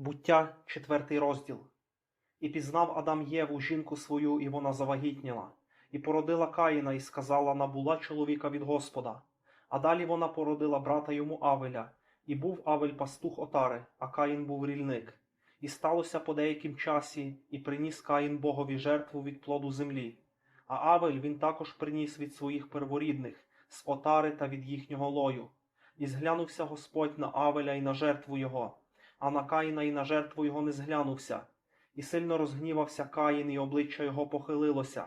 Буття, четвертий розділ. І пізнав Адам Єву, жінку свою, і вона завагітніла, і породила Каїна, і сказала, набула чоловіка від Господа. А далі вона породила брата йому Авеля, і був Авель пастух отари, а Каїн був рільник. І сталося по деяким часі, і приніс Каїн Богові жертву від плоду землі. А Авель він також приніс від своїх перворідних, з отари та від їхнього лою. І зглянувся Господь на Авеля і на жертву його, а на Каїна і на жертву його не зглянувся. І сильно розгнівався Каїн, і обличчя його похилилося.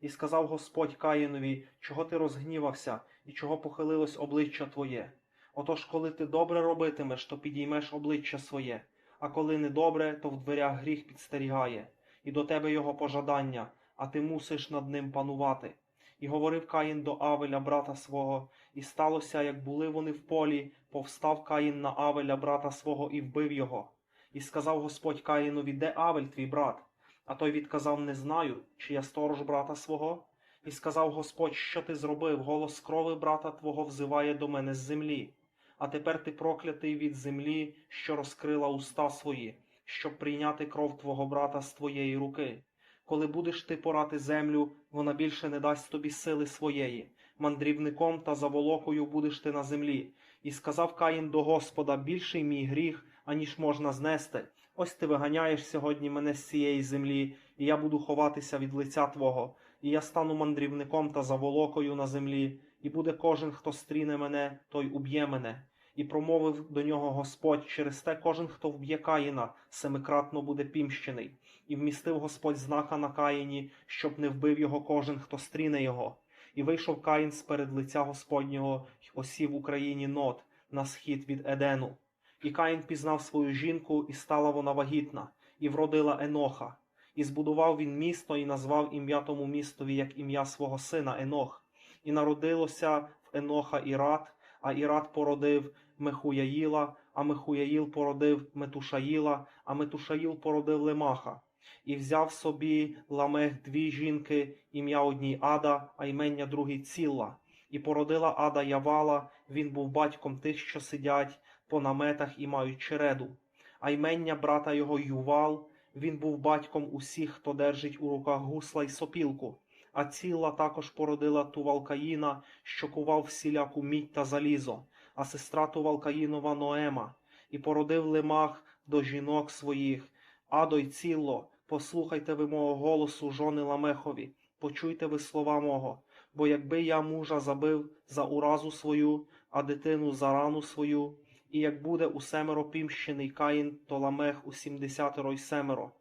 І сказав Господь Каїнові, чого ти розгнівався, і чого похилилось обличчя твоє. Отож, коли ти добре робитимеш, то підіймеш обличчя своє, а коли недобре, то в дверях гріх підстерігає, і до тебе його пожадання, а ти мусиш над ним панувати. І говорив Каїн до Авеля, брата свого, і сталося, як були вони в полі, повстав Каїн на Авеля, брата свого, і вбив його. І сказав Господь Каїнові, де Авель, твій брат? А той відказав, не знаю, чи я сторож брата свого. І сказав Господь, що ти зробив, голос крови брата твого взиває до мене з землі. А тепер ти проклятий від землі, що розкрила уста свої, щоб прийняти кров твого брата з твоєї руки. Коли будеш ти порати землю, вона більше не дасть тобі сили своєї. Мандрівником та заволокою будеш ти на землі. І сказав Каїн до Господа, більший мій гріх, аніж можна знести. Ось ти виганяєш сьогодні мене з цієї землі, і я буду ховатися від лиця Твого, і я стану мандрівником та заволокою на землі, і буде кожен, хто стріне мене, той уб'є мене. І промовив до нього Господь, через те кожен, хто вб'є Каїна, семикратно буде пімщений. І вмістив Господь знака на Каїні, щоб не вбив його кожен, хто стріне його. І вийшов Каїн з перед лиця Господнього й осів Україні нот на схід від Едену. І Каїн пізнав свою жінку, і стала вона вагітна, і вродила Еноха. І збудував він місто, і назвав ім'я тому містові як ім'я свого сина Енох. І народилося в Еноха Ірат, а Ірат породив Мехуяїла, а Мехуяїл породив Метушаїла, а Метушаїл породив Лемаха. І взяв собі Ламех дві жінки, ім'я одній Ада, а імення другій Цілла. І породила Ада Явала, він був батьком тих, що сидять по наметах і мають череду. А ймення брата його Ювал, він був батьком усіх, хто держить у руках гусла й сопілку. А ціла також породила Тувалкаїна, що кував всіляку мідь та залізо, а сестра Тувалкаїнова Ноема, і породив лимах до жінок своїх. Адо й цілло, послухайте ви мого голосу, жони Ламехові, почуйте ви слова мого, бо якби я мужа забив за уразу свою, а дитину за рану свою, і як буде у семеро пімщений Каїн, то ламех у сімдесятеро й семеро.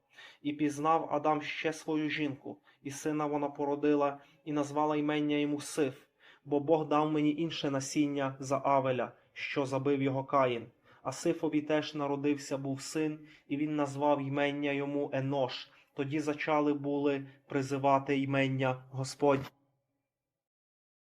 І пізнав Адам ще свою жінку, і сина вона породила, і назвала ймення йому Сиф, бо Бог дав мені інше насіння за Авеля, що забив його Каїн. А Сифові теж народився був син, і він назвав ймення йому Енош. Тоді зачали були призивати ймення Господь.